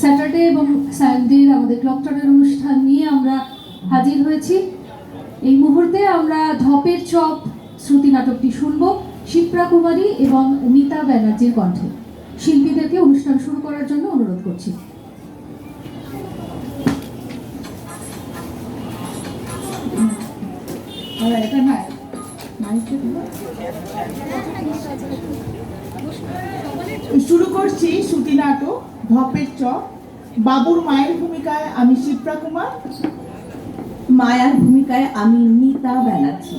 Saturday এবং সানডের আমাদের ক্লকটারের অনুষ্ঠান নিয়ে আমরা হাজির হয়েছি। এই মুহূর্তে আমরা ধপের চপ শ্রুতি নাটকটি শুনব শিপ্রা কুমারী এবং মিতা ব্যানার্জির কণ্ঠে। শিল্পীদেরকে অনুষ্ঠান শুরু করার জন্য অনুরোধ করছি। এটা নাই শুরু করছি শ্রুতি নাটক, ধপের চক বাবুর মায়ের ভূমিকায় আমি শিপ্রা কুমার, মায়ার ভূমিকায় আমি নিতা ব্যানার্জি।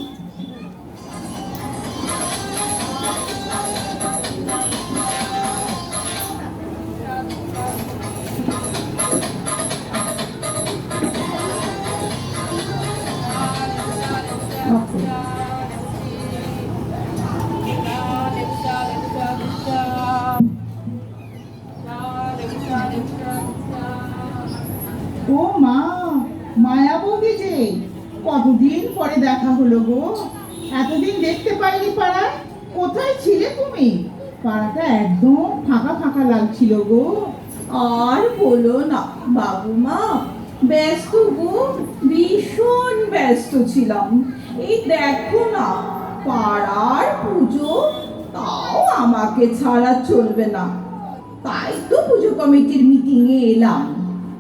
মায়া যে? কতদিন পরে দেখা হলো গো? এতদিন দেখতে পাইনি পাড়ায়। কোথায় ছিলে তুমি? পাড়াটা একদম ফাঁকা ফাঁকা লাগছিল গো। আর বলো না বাবু মা ব্যস্ত গো, ভীষণ ব্যস্ত ছিলাম। এই দেখো না, পাড়ার পুজো তাও আমাকে ছাড়া চলবে না। তাই তো পুজো কমিটির মিটিং এ এলাম।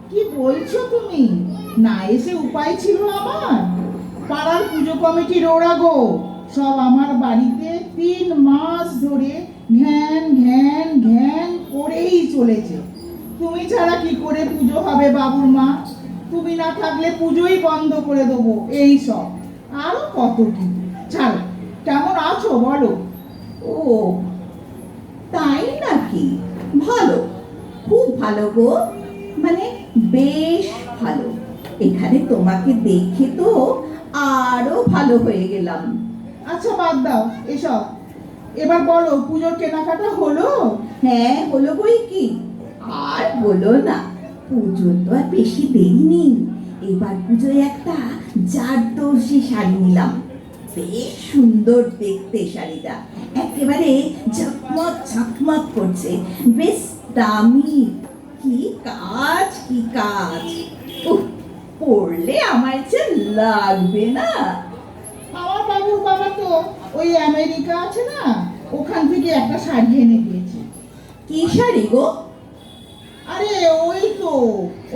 কি বলছো তুমি? না, এসে উপায় ছিল আমার। পাড়ার পুজো কমিটির ওরা গো সব আমার বাড়িতে তিন মাস ধরে ঘ্যান ঘ্যান ঘ্যান করেই চলেছে। তুমি ছাড়া কি করে পুজো হবে বাবুর মা? তুমি না থাকলে পুজোই বন্ধ করে দেবো, এই সব। আরও কত কি? ছাড়ো, কেমন আছো বলো? ও, তাই নাকি? ভালো, খুব ভালো গো। মানে বেশ ভালো। এখানে তোমাকে দেখে তো আরও ভালো হয়ে গেলাম। আচ্ছা বাদ দাও এসব। এবার বলো পুজোর কেনাকাটা হলো? হ্যাঁ হলো বই কি? আর বলো না পুজোর তো আর বেশি দেরি নেই। এবার পুজোয় একটা জারদর্শি শাড়ি নিলাম। বেশ সুন্দর দেখতে শাড়িটা। একেবারে ঝকমক ঝকমক করছে। বেশ দামি। কি কাজ কি কাজ। উফ, পরলে আমার যে লাগবে না? আমার বাবুর বাবা তো ওই আমেরিকা আছে না ওখান থেকে একটা শাড়ি এনে দিয়েছে। কি শাড়ি গো? আরে ওই তো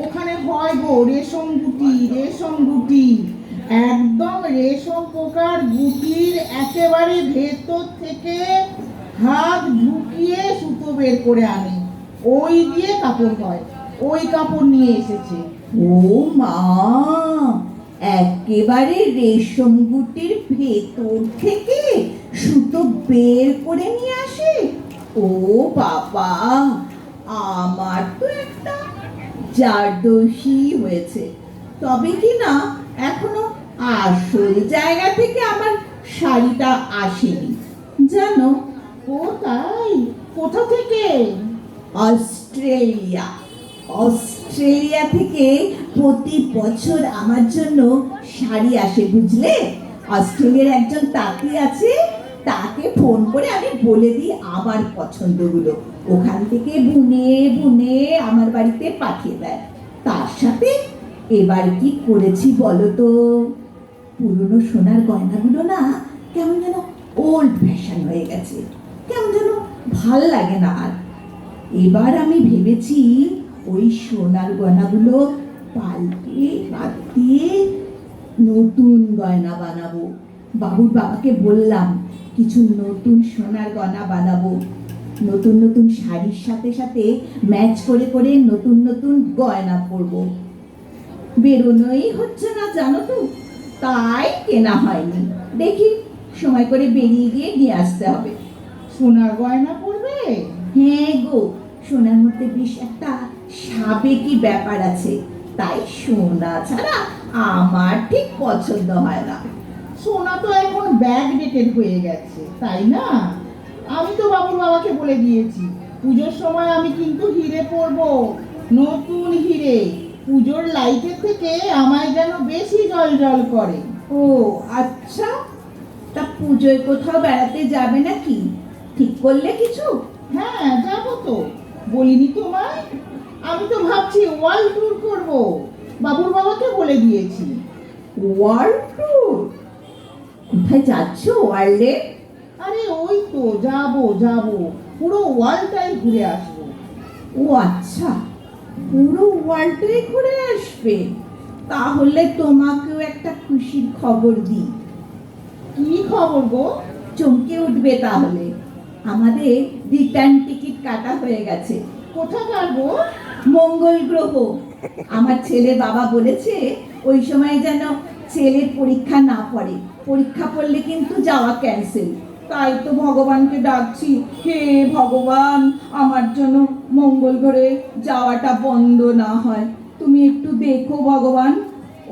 ওখানে হয় গো রেশম গুটি রেশম গুটি। একদম রেশম পোকার গুটির একেবারে ভেতর থেকে হাত ঢুকিয়ে সুতো বের করে আনে। ওই দিয়ে কাপড় হয় ওই কাপড় নিয়ে এসেছে। ও মা, একেবারে রেশম গুটির ভেতর থেকে সুতো বের করে নিয়ে আসে। ও বাবা, আমার তো একটা জারদোষী হয়েছে। তবে কি না, এখনও আসল জায়গা থেকে আমার শাড়িটা আসেনি। জানো, ও তাই, কোথা থেকে? অস্ট্রেলিয়া। অস্ট্রেলিয়া থেকে প্রতি বছর আমার জন্য শাড়ি আসে, বুঝলে? অস্ট্রেলিয়ার একজন তাঁতি আছে, তাকে ফোন করে আমি বলে দিই আমার পছন্দগুলো। ওখান থেকে বুনে বুনে আমার বাড়িতে পাঠিয়ে দেয়। তার সাথে এবার কি করেছি বলো তো? পুরনো সোনার গয়নাগুলো না কেমন যেন ওল্ড ফ্যাশন হয়ে গেছে। কেমন যেন ভালো লাগে না আর। এবার আমি ভেবেছি ওই সোনার গয়নাগুলো পাল্টে দিয়ে নতুন গয়না বানাবো। বাবুর বাবাকে বললাম কিছু নতুন সোনার গয়না বানাবো। নতুন নতুন শাড়ির সাথে সাথে ম্যাচ করে করে নতুন নতুন গয়না পরবো। বেরোনোই হচ্ছে না জানো তো? তাই কেনা হয়নি। দেখি সময় করে বেরিয়ে গিয়ে নিয়ে আসতে হবে। সোনার গয়না পরবে? হ্যাঁ গো সোনার মধ্যে বেশ একটা সাবেকি ব্যাপার আছে। তাই সোনা ছাড়া আমার ঠিক পছন্দ হয় না। সোনা তো এখন ব্যাগ ডেটেড হয়ে গেছে তাই না? আমি তো বাবুর বাবাকে বলে দিয়েছি পুজোর সময় আমি কিন্তু হিরে পরবো নতুন হিরে। পুজোর লাইটের থেকে আমায় যেন বেশি জল জল করে। ও আচ্ছা। তা পুজোয় কোথাও বেড়াতে যাবে নাকি? ঠিক করলে কিছু? হ্যাঁ যাব তো। বলিনি তোমায়? আমি তো ভাবছি ওয়ার্ল্ড ট্যুর করব। বাবুর বাবাকে বলে দিয়েছি। World tour? কোথায় যাচ্ছ ওয়ার্ল্ডে? আরে ওই তো যাব যাব। পুরো ওয়ার্ল্ডটাই ঘুরে আসব। ও আচ্ছা পুরো ওয়ার্ল্ডটাই ঘুরে আসবে। তাহলে তোমাকেও একটা খুশির খবর দিই। কি খবর গো? চমকে উঠবে তাহলে। আমাদের রিটার্ন টিকিট কাটা হয়ে গেছে। কোথাকার গো? মঙ্গল গ্রহ। আমার ছেলে বাবা বলেছে, ওই সময় যেন ছেলের পরীক্ষা না পড়ে। পরীক্ষা পড়লে কিন্তু যাওয়া ক্যান্সেল তাই তো ভগবানকে ডাকছি, হে ভগবান, আমার জন্য মঙ্গল গ্রহে যাওয়াটা বন্ধ না হয়। তুমি একটু দেখো ভগবান,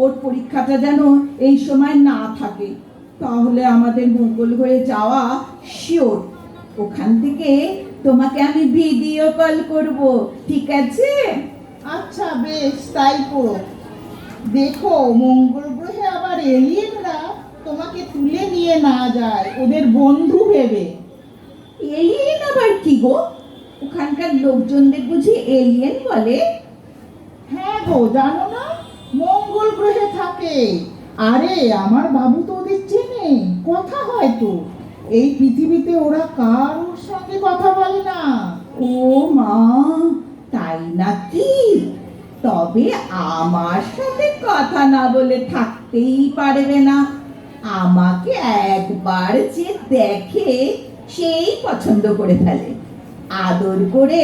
ওর পরীক্ষাটা যেন এই সময় না থাকে। তাহলে আমাদের মঙ্গল গ্রহে যাওয়া শিওর ওখান থেকে তোমাকে আমি ভিডিও কল করব ঠিক আছে? আচ্ছা বেশ তাই করো দেখো মঙ্গল গ্রহে আবার এলিয়েনরা তোমাকে তুলে নিয়ে না যায় ওদের বন্ধু ভেবে। এলিয়েন আবার কি গো? ওখানকার লোকজনদের বুঝি এলিয়েন বলে। হ্যাঁ গো জানো না? মঙ্গল গ্রহে থাকে। আরে আমার বাবু তো ওদের চেনে। কথা হয় তো। এই পৃথিবীতে ওরা কারোর সঙ্গে কথা বলে না ও মা তাই নাকি তবে আমার সাথে কথা না বলে থাকতেই পারবে না। আমাকে একবার যে দেখে সেই পছন্দ করে ফেলে। আদর করে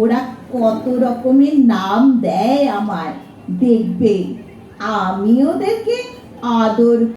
ওরা কত রকমের নাম দেয় আমার দেখবে, আমি ওদেরকে আদর